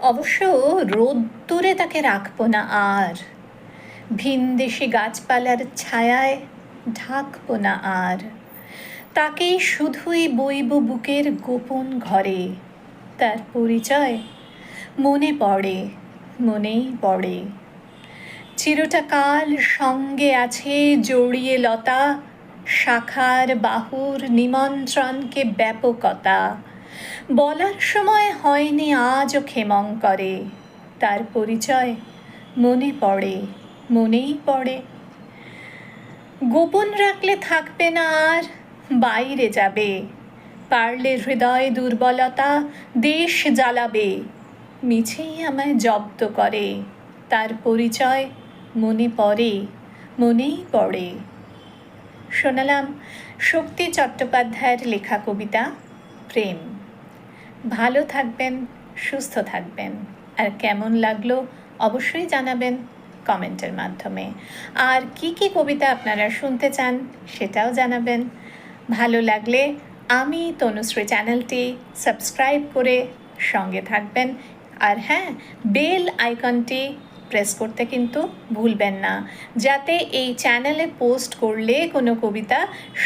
অবশ্য রোদ্দুরে তাকে রাখব না আর। ভিনদেশি গাছপালার ছায়ায় ঢাকবো না আর। তাকেই শুধুই বইব বুকের গোপন ঘরে। তার পরিচয় মনে পড়ে, মনেই পড়ে। চিরটা কাল সঙ্গে আছে জড়িয়ে লতা, শাখার বাহুর নিমন্ত্রণকে ব্যাপকতা। বলার সময় হয়নি আজও ক্ষেমং করে। তার পরিচয় মনে পড়ে, মনেই পড়ে। গোপন রাখলে থাকবে না আর, বাইরে যাবে। পারলে হৃদয় দুর্বলতা দেশ জ্বালাবে। মিছেই আমায় জব্দ করে। তার পরিচয় মনে পড়ে, মনেই পড়ে। শোনালাম শক্তি চট্টোপাধ্যায়ের লেখা কবিতা, প্রেম। ভালো থাকবেন, সুস্থ থাকবেন। আর কেমন লাগল অবশ্যই জানাবেন কমেন্টের মাধ্যমে। আর কি কি কবিতা আপনারা শুনতে চান সেটাও জানাবেন। ভালো লাগলে আমি তনুশ্রী চ্যানেলটি সাবস্ক্রাইব করে সঙ্গে থাকবেন। আর হ্যাঁ বেল আইকনটি প্রেস করতে কিন্তু ভুলবেন না। যাতে এই চ্যানেলে পোস্ট করলে কোনো কবিতা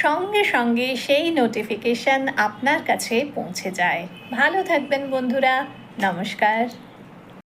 সঙ্গে সঙ্গে সেই নোটিফিকেশন আপনার কাছে পৌঁছে যায়। ভালো থাকবেন বন্ধুরা। নমস্কার।